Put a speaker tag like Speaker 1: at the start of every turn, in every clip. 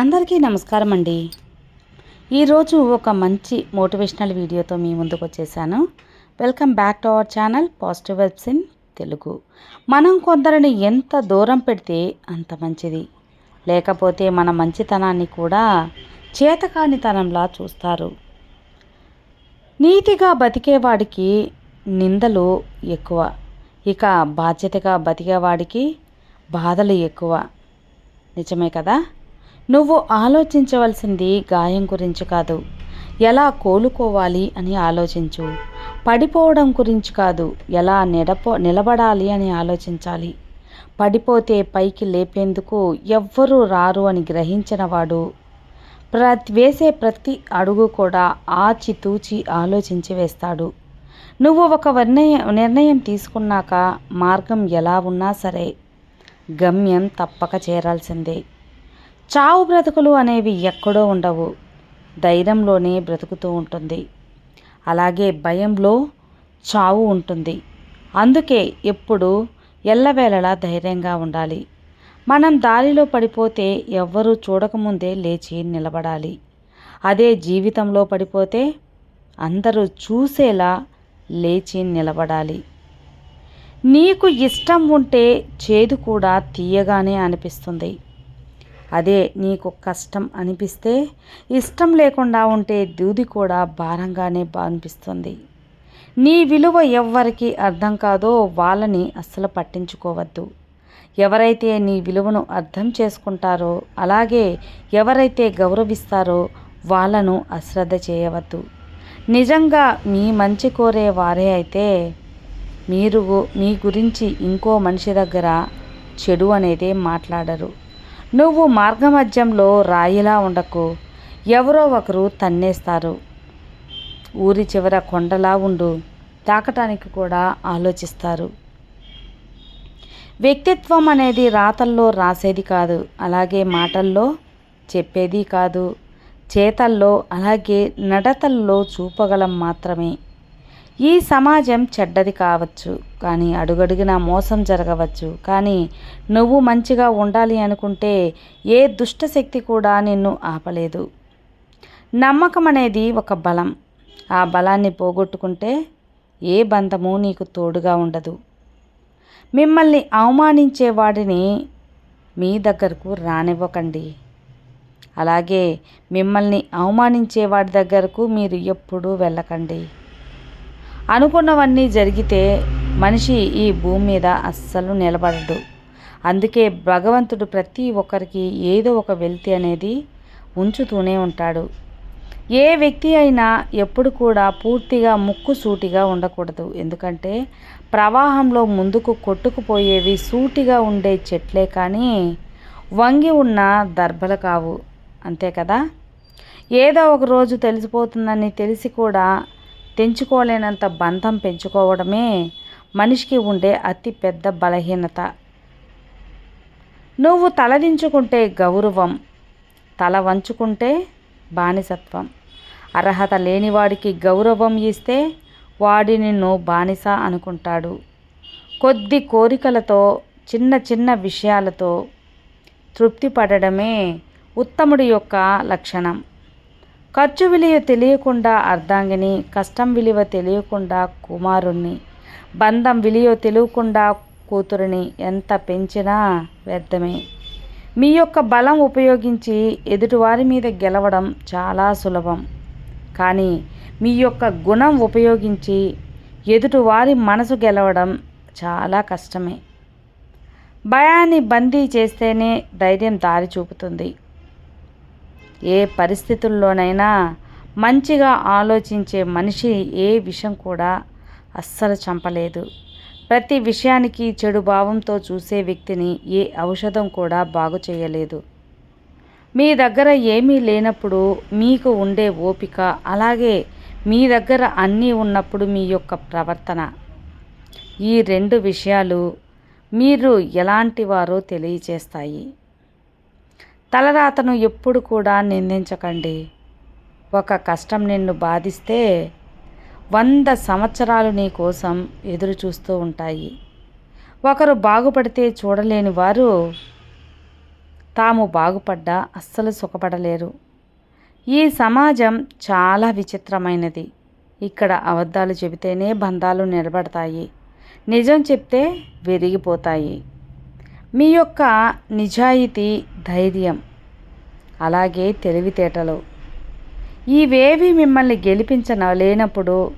Speaker 1: అందరికీ నమస్కారం అండి. ఈరోజు ఒక మంచి మోటివేషనల్ వీడియోతో మీ ముందుకు వచ్చేసాను. Welcome back to our channel positive vibes in Telugu. మనం కొందరిని ఎంత దూరం పెడితే అంత మంచిది. లేకపోతే మన మంచితనాన్ని కూడా చేతకానితనంలా చూస్తారు. నీతిగా బతికేవాడికి నిందలు ఎక్కువ. ఇక బాధ్యతగా బతికేవాడికి బాధలు ఎక్కువ. నిజమే కదా? నువ్వు ఆలోచించవలసింది గాయం గురించి కాదు. ఎలా కోలుకోవాలి అని ఆలోచించు. పడిపోవడం గురించి కాదు. ఎలా నిడపో నిలబడాలి అని ఆలోచించాలి. పడిపోతే పైకి లేపేందుకు ఎవ్వరూ రారు అని గ్రహించినవాడు ప్రతి వేసే ప్రతి అడుగు కూడా ఆచితూచి ఆలోచించి వేస్తాడు. నువ్వు ఒక నిర్ణయం నిర్ణయం తీసుకున్నాక మార్గం ఎలా ఉన్నా సరే గమ్యం తప్పక చేరాల్సిందే. చావు బ్రతుకులు అనేవి ఎక్కడో ఉండవు. ధైర్యంలోనే బ్రతుకుతూ ఉంటుంది. అలాగే భయంలో చావు ఉంటుంది. అందుకే ఎప్పుడు ఎల్లవేళలా ధైర్యంగా ఉండాలి. మనం దారిలో పడిపోతే ఎవ్వరూ చూడకముందే లేచి నిలబడాలి. అదే జీవితంలో పడిపోతే అందరూ చూసేలా లేచి నిలబడాలి. నీకు ఇష్టం ఉంటే చేదు కూడా తీయగానే అనిపిస్తుంది. అదే నీకు కష్టం అనిపిస్తే ఇష్టం లేకుండా ఉంటే దూది కూడా భారంగానే అనిపిస్తుంది. నీ విలువ ఎవ్వరికి అర్థం కాదో వాళ్ళని అస్సలు పట్టించుకోవద్దు. ఎవరైతే నీ విలువను అర్థం చేసుకుంటారో అలాగే ఎవరైతే గౌరవిస్తారో వాళ్ళను అశ్రద్ధ చేయవద్దు. నిజంగా మీ మంచి కోరే వారే అయితే మీరు మీ గురించి ఇంకో మనిషి దగ్గర చెడు అనేది మాట్లాడరు. నువ్వు మార్గమధ్యంలో రాయిలా ఉండకు. ఎవరో ఒకరు తన్నేస్తారు. ఊరి చివర కొండలా ఉండు. తాకటానికి కూడా ఆలోచిస్తారు. వ్యక్తిత్వం అనేది రాతల్లో రాసేది కాదు. అలాగే మాటల్లో చెప్పేది కాదు. చేతల్లో అలాగే నడతల్లో చూపగలం మాత్రమే. ఈ సమాజం చెడ్డది కావచ్చు కానీ అడుగడుగునా మోసం జరగవచ్చు. కానీ నువ్వు మంచిగా ఉండాలి అనుకుంటే ఏ దుష్టశక్తి కూడా నిన్ను ఆపలేదు. నమ్మకం అనేది ఒక బలం. ఆ బలాన్ని పోగొట్టుకుంటే ఏ బంధము నీకు తోడుగా ఉండదు. మిమ్మల్ని అవమానించే వాడిని మీ దగ్గరకు రానివ్వకండి. అలాగే మిమ్మల్ని అవమానించే వాడి దగ్గరకు మీరు ఎప్పుడూ వెళ్ళకండి. అనుకున్నవన్నీ జరిగితే మనిషి ఈ భూమి మీద అస్సలు నిలబడడు. అందుకే భగవంతుడు ప్రతి ఒక్కరికి ఏదో ఒక వెల్తి అనేది ఉంచుతూనే ఉంటాడు. ఏ వ్యక్తి అయినా ఎప్పుడు కూడా పూర్తిగా ముక్కు సూటిగా ఉండకూడదు. ఎందుకంటే ప్రవాహంలో ముందుకు కొట్టుకుపోయేవి సూటిగా ఉండే చెట్లే కానీ వంగి ఉన్న దర్భలు కావు. అంతే కదా? ఏదో ఒక రోజు తెలిసిపోతుందని తెలిసి కూడా తెంచుకోలేనంత బంధం పెంచుకోవడమే మనిషికి ఉండే అతి పెద్ద బలహీనత. నువ్వు తలదించుకుంటే గౌరవం తల వంచుకుంటే బానిసత్వం. అర్హత లేనివాడికి గౌరవం ఇస్తే వాడి నిన్ను బానిస అనుకుంటాడు. కొద్ది కోరికలతో చిన్న చిన్న విషయాలతో తృప్తి పడడమే ఉత్తముడి యొక్క లక్షణం. ఖర్చు విలువ తెలియకుండా అర్ధాంగిని కష్టం విలువ తెలియకుండా కుమారుణ్ణి బంధం విలువ తెలియకుండా కూతురిని ఎంత పెంచినా వ్యర్థమే. మీ యొక్క బలం ఉపయోగించి ఎదుటివారి మీద గెలవడం చాలా సులభం. కానీ మీ యొక్క గుణం ఉపయోగించి ఎదుటివారి మనసు గెలవడం చాలా కష్టమే. భయాన్ని బందీ చేస్తేనే ధైర్యం దారి చూపుతుంది. ఏ పరిస్థితుల్లోనైనా మంచిగా ఆలోచించే మనిషి ఏ విషయం కూడా అస్సలు చంపలేదు. ప్రతి విషయానికి చెడు భావంతో చూసే వ్యక్తిని ఏ ఔషధం కూడా బాగు చేయలేదు. మీ దగ్గర ఏమీ లేనప్పుడు మీకు ఉండే ఓపిక అలాగే మీ దగ్గర అన్నీ ఉన్నప్పుడు మీ యొక్క ప్రవర్తన. ఈ రెండు విషయాలు మీరు ఎలాంటి వారో తెలియచేస్తాయి. తలరాతను ఎప్పుడు కూడా నిందించకండి. ఒక కష్టం నిన్ను బాధిస్తే వంద సంవత్సరాలు నీ కోసం ఎదురు చూస్తూ ఉంటాయి. ఒకరు బాగుపడితే చూడలేని వారు తాము బాగుపడ్డా అస్సలు సుఖపడలేరు. ఈ సమాజం చాలా విచిత్రమైనది. ఇక్కడ అబద్ధాలు చెబితేనే బంధాలు నిలబడతాయి. నిజం చెప్తే విరిగిపోతాయి. మీ యొక్క నిజాయితీ ధైర్యం. అలాగే తెలివితేటలు. ఇవేవి మిమ్మల్ని గెలిపించలేనప్పుడు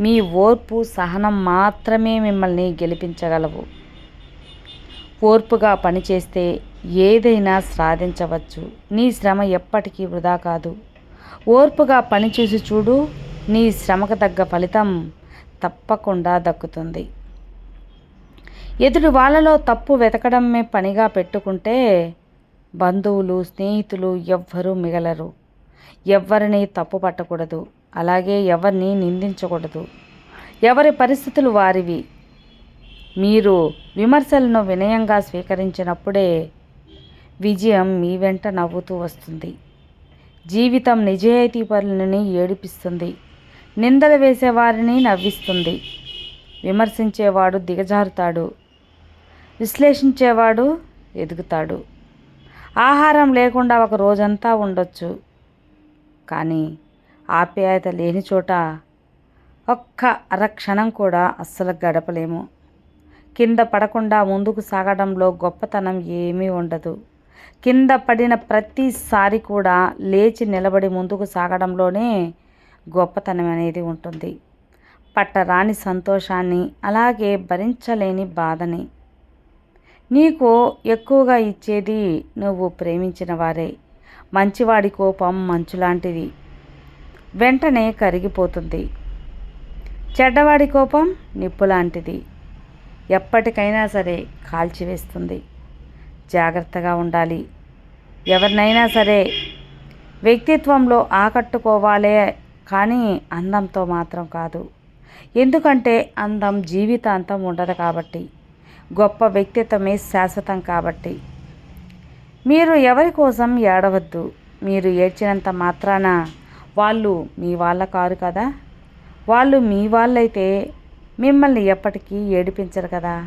Speaker 1: మీ ఓర్పు సహనం మాత్రమే మిమ్మల్ని గెలిపించగలవు. ఓర్పుగా పనిచేస్తే ఏదైనా సాధించవచ్చు. నీ శ్రమ ఎప్పటికీ వృధా కాదు. ఓర్పుగా పనిచేసి చూడు నీ శ్రమకు తగ్గ ఫలితం తప్పకుండా దక్కుతుంది. ఎదుటి వాళ్ళలో తప్పు వెతకడమే పనిగా పెట్టుకుంటే బంధువులు స్నేహితులు ఎవ్వరూ మిగలరు. ఎవ్వరిని తప్పు పట్టకూడదు. అలాగే ఎవరిని నిందించకూడదు. ఎవరి పరిస్థితులు వారివి? మీరు విమర్శలను వినయంగా స్వీకరించినప్పుడే విజయం మీ వెంట నవ్వుతూ వస్తుంది. జీవితం నిజాయితీ పరులని ఏడిపిస్తుంది. నిందలు వేసేవారిని నవ్విస్తుంది. విమర్శించేవాడు దిగజారుతాడు. విశ్లేషించేవాడు ఎదుగుతాడు. ఆహారం లేకుండా ఒక రోజంతా ఉండొచ్చు. కానీ ఆప్యాయత లేని చోట ఒక్క అరక్షణం కూడా అస్సలు గడపలేము. కింద పడకుండా ముందుకు సాగడంలో గొప్పతనం ఏమీ ఉండదు. కింద పడిన ప్రతిసారి కూడా లేచి నిలబడి ముందుకు సాగడంలోనే గొప్పతనం అనేది ఉంటుంది. పట్టరాని సంతోషాన్ని అలాగే భరించలేని బాధని నీకు ఎక్కువగా ఇచ్చేది నువ్వు ప్రేమించిన వారే. మంచివాడి కోపం మంచులాంటిది. వెంటనే కరిగిపోతుంది. చెడ్డవాడి కోపం నిప్పులాంటిది. ఎప్పటికైనా సరే కాల్చివేస్తుంది. జాగ్రత్తగా ఉండాలి. ఎవరినైనా సరే వ్యక్తిత్వంలో ఆకట్టుకోవాలే కానీ అందంతో మాత్రం కాదు. ఎందుకంటే అందం జీవితాంతం ఉండదు కాబట్టి. గొప్ప వ్యక్తిత్వమే శాశ్వతం కాబట్టి. మీరు ఎవరి కోసం ఏడవద్దు. మీరు ఏడ్చినంత మాత్రాన వాళ్ళు మీ వాళ్ళ కారు కదా? వాళ్ళు మీ వాళ్ళైతే మిమ్మల్ని ఎప్పటికీ ఏడిపించరు కదా?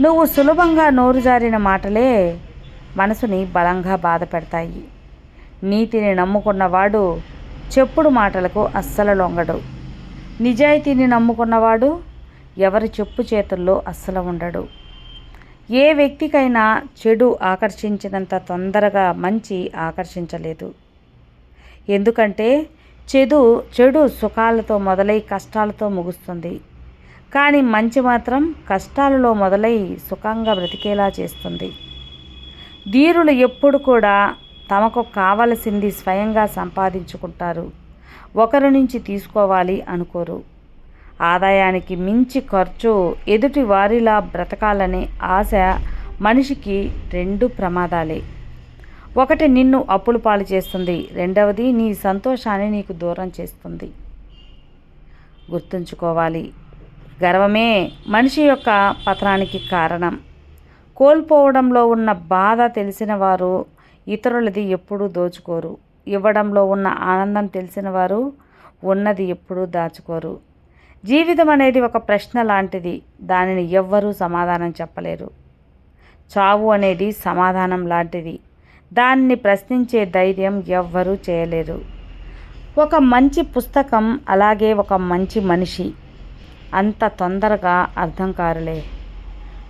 Speaker 1: నువ్వు సులభంగా నోరు జారిన మాటలే మనసుని బలంగా బాధ పెడతాయి. నీతిని నమ్ముకున్నవాడు చెప్పుడు మాటలకు అస్సలు లొంగడు. నిజాయితీని నమ్ముకున్నవాడు ఎవరి చెప్పు చేతుల్లో అస్సలు ఉండడు. ఏ వ్యక్తికైనా చెడు ఆకర్షించినంత తొందరగా మంచి ఆకర్షించలేదు. ఎందుకంటే చెడు చెడు సుఖాలతో మొదలై కష్టాలతో ముగుస్తుంది. కానీ మంచి మాత్రం కష్టాలలో మొదలై సుఖంగా బ్రతికేలా చేస్తుంది. ధీరులు ఎప్పుడు కూడా తమకు కావలసింది స్వయంగా సంపాదించుకుంటారు. ఒకరి నుంచి తీసుకోవాలి అనుకోరు. ఆదాయానికి మించి ఖర్చు ఎదుటి వారిలా బ్రతకాలనే ఆశ మనిషికి రెండు ప్రమాదాలే. ఒకటి నిన్ను అప్పులు పాలు చేస్తుంది రెండవది నీ సంతోషాన్ని నీకు దూరం చేస్తుంది. గుర్తుంచుకోవాలి గర్వమే మనిషి యొక్క పతనానికి కారణం. కోల్పోవడంలో ఉన్న బాధ తెలిసిన వారు ఇతరులది ఎప్పుడూ దోచుకోరు. ఇవ్వడంలో ఉన్న ఆనందం తెలిసిన వారు ఉన్నది ఎప్పుడూ దాచుకోరు. జీవితం అనేది ఒక ప్రశ్న లాంటిది. దానిని ఎవ్వరూ సమాధానం చెప్పలేరు. చావు అనేది సమాధానం లాంటిది. దాన్ని ప్రశ్నించే ధైర్యం ఎవ్వరూ చేయలేరు. ఒక మంచి పుస్తకం అలాగే ఒక మంచి మనిషి. అంత తొందరగా అర్థం కారులే.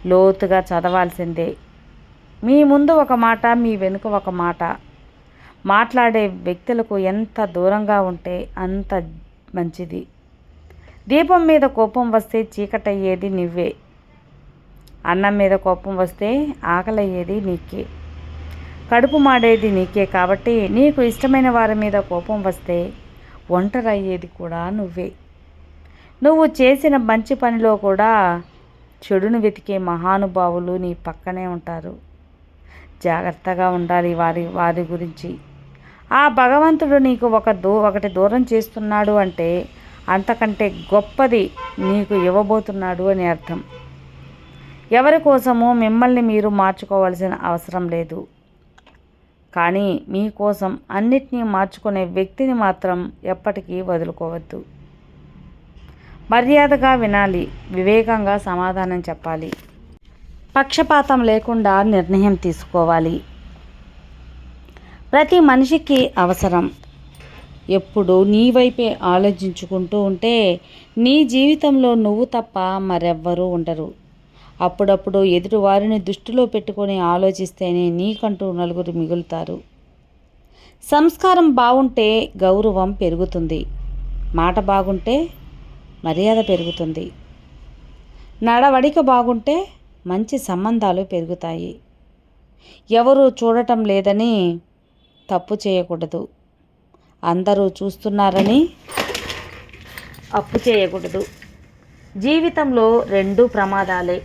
Speaker 1: లోతుగా చదవాల్సిందే. మీ ముందు ఒక మాట మీ వెనుక ఒక మాట. మాట్లాడే వ్యక్తులకు ఎంత దూరంగా ఉంటే అంత మంచిది. దీపం మీద కోపం వస్తే చీకటయ్యేది నువ్వే. అన్నం మీద కోపం వస్తే ఆకలయ్యేది నీకే. కడుపు మాడేది నీకే కాబట్టి నీకు ఇష్టమైన వారి మీద కోపం వస్తే ఒంటరయ్యేది కూడా నువ్వే. నువ్వు చేసిన మంచి పనిలో కూడా చెడును వెతికే మహానుభావులు నీ పక్కనే ఉంటారు. జాగ్రత్తగా ఉండాలి వారి వారి గురించి. ఆ భగవంతుడు నీకు ఒక దూ ఒకటి దూరం చేస్తున్నాడు అంటే అంతకంటే గొప్పది నీకు ఇవ్వబోతున్నాడు అని అర్థం. ఎవరి కోసము మిమ్మల్ని మీరు మార్చుకోవాల్సిన అవసరం లేదు. కానీ మీకోసం అన్నిటినీ మార్చుకునే వ్యక్తిని మాత్రం ఎప్పటికీ వదులుకోవద్దు. మర్యాదగా వినాలి వివేకంగా సమాధానం చెప్పాలి. పక్షపాతం లేకుండా నిర్ణయం తీసుకోవాలి. ప్రతి మనిషికి అవసరం. ఎప్పుడు నీ వైపే ఆలోచించుకుంటూ ఉంటే నీ జీవితంలో నువ్వు తప్ప మరెవ్వరూ ఉండరు. అప్పుడప్పుడు ఎదుటి వారిని దృష్టిలో పెట్టుకొని ఆలోచిస్తేనే నీకంటూ నలుగురు మిగులుతారు. సంస్కారం బాగుంటే గౌరవం పెరుగుతుంది. మాట బాగుంటే మర్యాద పెరుగుతుంది. నడవడిక బాగుంటే మంచి సంబంధాలు పెరుగుతాయి. ఎవరు చూడటం లేదని తప్పు చేయకూడదు. అందరూ చూస్తున్నారని అప్పు చేయకూడదు. జీవితంలో రెండు ప్రమాదాలే.